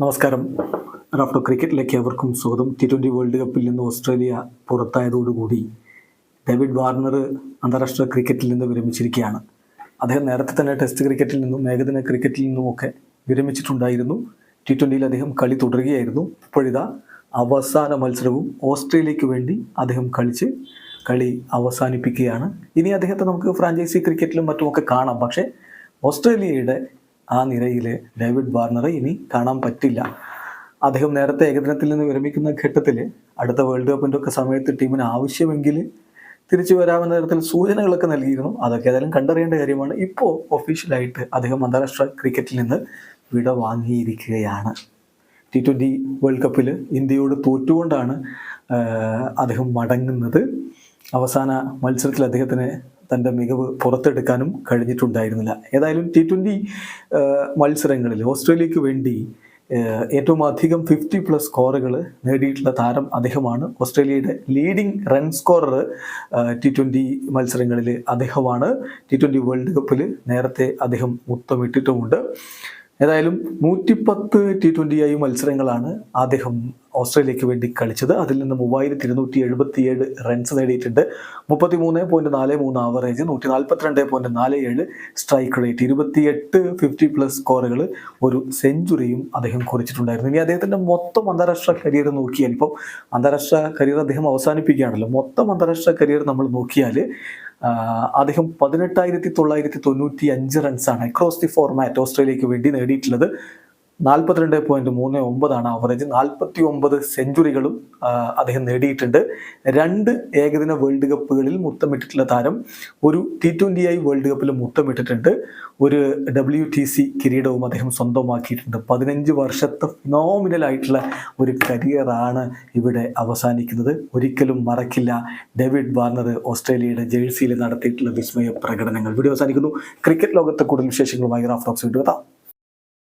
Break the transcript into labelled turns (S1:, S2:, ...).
S1: നമസ്കാരം. റാഫ്റ്റോ ക്രിക്കറ്റിലേക്ക് ഏവർക്കും സ്വാഗതം. ടി ട്വന്റി വേൾഡ് കപ്പിൽ നിന്ന് ഓസ്ട്രേലിയ പുറത്തായതോടുകൂടി ഡേവിഡ് വാർണർ അന്താരാഷ്ട്ര ക്രിക്കറ്റിൽ നിന്ന് വിരമിച്ചിരിക്കുകയാണ്. അദ്ദേഹം നേരത്തെ തന്നെ ടെസ്റ്റ് ക്രിക്കറ്റിൽ നിന്നും ഏകദിന ക്രിക്കറ്റിൽ നിന്നുമൊക്കെ വിരമിച്ചിട്ടുണ്ടായിരുന്നു. ടി ട്വന്റിയിൽ അദ്ദേഹം കളി തുടരുകയായിരുന്നു. ഇപ്പോഴിതാ അവസാന മത്സരവും ഓസ്ട്രേലിയക്ക് വേണ്ടി അദ്ദേഹം കളിച്ച് കളി അവസാനിപ്പിക്കുകയാണ്. ഇനി അദ്ദേഹത്തെ നമുക്ക് ഫ്രാഞ്ചൈസി ക്രിക്കറ്റിലും മറ്റുമൊക്കെ കാണാം. പക്ഷേ ഓസ്ട്രേലിയയുടെ ആ നിരയിൽ ഡേവിഡ് വാർണറെ ഇനി കാണാൻ പറ്റില്ല. അദ്ദേഹം നേരത്തെ ഏകദിനത്തിൽ നിന്ന് വിരമിക്കുന്ന ഘട്ടത്തിൽ അടുത്ത വേൾഡ് കപ്പിന്റെ ഒക്കെ സമയത്ത് ടീമിന് ആവശ്യമെങ്കിൽ തിരിച്ചു വരാമെന്ന തരത്തിൽ സൂചനകളൊക്കെ നൽകിയിരുന്നു. അതൊക്കെ ഏതായാലും കണ്ടറിയേണ്ട കാര്യമാണ്. ഇപ്പോൾ ഒഫീഷ്യലായിട്ട് അദ്ദേഹം അന്താരാഷ്ട്ര ക്രിക്കറ്റിൽ നിന്ന് വിട വാങ്ങിയിരിക്കുകയാണ്. ടി ട്വന്റി വേൾഡ് കപ്പിൽ ഇന്ത്യയോട് തോറ്റുകൊണ്ടാണ് അദ്ദേഹം മടങ്ങുന്നത്. അവസാന മത്സരത്തിൽ അദ്ദേഹത്തിന് തന്റെ മികവ് പുറത്തെടുക്കാനും കഴിഞ്ഞിട്ടുണ്ടായിരുന്നില്ല. ഏതായാലും ടി ട്വന്റി മത്സരങ്ങളിൽ ഓസ്ട്രേലിയക്ക് വേണ്ടി ഏറ്റവും അധികം ഫിഫ്റ്റി പ്ലസ് സ്കോറുകൾ നേടിയിട്ടുള്ള താരം അദ്ദേഹമാണ്. ഓസ്ട്രേലിയയുടെ leading run scorer T twenty മത്സരങ്ങളിൽ അദ്ദേഹമാണ്. ടി ട്വന്റി വേൾഡ് കപ്പിൽ നേരത്തെ അദ്ദേഹം മുത്തമിട്ടിട്ടുമുണ്ട്. ഏതായാലും നൂറ്റിപ്പത്ത് ടി ട്വന്റി ഐ മത്സരങ്ങളാണ് അദ്ദേഹം ഓസ്ട്രേലിയക്ക് വേണ്ടി കളിച്ചത്. അതിൽ നിന്ന് മൂവായിരത്തി ഇരുന്നൂറ്റി എഴുപത്തിയേഴ് റൺസ് നേടിയിട്ടുണ്ട്. മുപ്പത്തി മൂന്ന് പോയിന്റ് നാല് മൂന്ന് ആവറേജ് നൂറ്റി നാൽപ്പത്തിരണ്ട് പോയിന്റ് നാല് ഏഴ് സ്ട്രൈക്ക് റേറ്റ് ഇരുപത്തിയെട്ട് ഫിഫ്റ്റി പ്ലസ് സ്കോറുകൾ ഒരു സെഞ്ചുറിയും അദ്ദേഹം കുറിച്ചിട്ടുണ്ടായിരുന്നു. ഇനി അദ്ദേഹത്തിന്റെ മൊത്തം അന്താരാഷ്ട്ര കരിയർ നോക്കിയാൽ ഇപ്പം അന്താരാഷ്ട്ര കരിയർ അദ്ദേഹം അവസാനിപ്പിക്കുകയാണല്ലോ. മൊത്തം അന്താരാഷ്ട്ര കരിയർ നമ്മൾ നോക്കിയാൽ അദ്ദേഹം പതിനെട്ടായിരത്തി തൊള്ളായിരത്തി തൊണ്ണൂറ്റി അഞ്ച് റൺസാണ് അക്രോസ് ദി ഫോർമാറ്റ് ഓസ്ട്രേലിയക്ക് വേണ്ടി നേടിയിട്ടുള്ളത്. നാൽപ്പത്തിരണ്ട് പോയിന്റ് മൂന്ന് ഒമ്പതാണ് ആവറേജ് നാൽപ്പത്തി ഒമ്പത് സെഞ്ചുറികളും അദ്ദേഹം നേടിയിട്ടുണ്ട്. രണ്ട് ഏകദിന വേൾഡ് കപ്പുകളിൽ മുത്തമിട്ടിട്ടുള്ള താരം ഒരു ടി ട്വന്റി ഐ വേൾഡ് കപ്പിൽ മുത്തമിട്ടിട്ടുണ്ട്. ഒരു ഡബ്ല്യു ടി സി കിരീടവും അദ്ദേഹം സ്വന്തമാക്കിയിട്ടുണ്ട്. പതിനഞ്ച് വർഷത്തെ ഫിനോമിനൽ ആയിട്ടുള്ള ഒരു കരിയറാണ് ഇവിടെ അവസാനിക്കുന്നത്. ഒരിക്കലും മറക്കില്ല ഡേവിഡ് വാർണർ ഓസ്ട്രേലിയയുടെ ജേഴ്സിയിൽ നടത്തിയിട്ടുള്ള വിസ്മയ പ്രകടനങ്ങൾ. വീഡിയോ അവസാനിക്കുന്നു. ക്രിക്കറ്റ് ലോകത്തെ കൂടുതൽ വിശേഷങ്ങളുമായി റാഫ് ടോക്സ് വീണ്ടും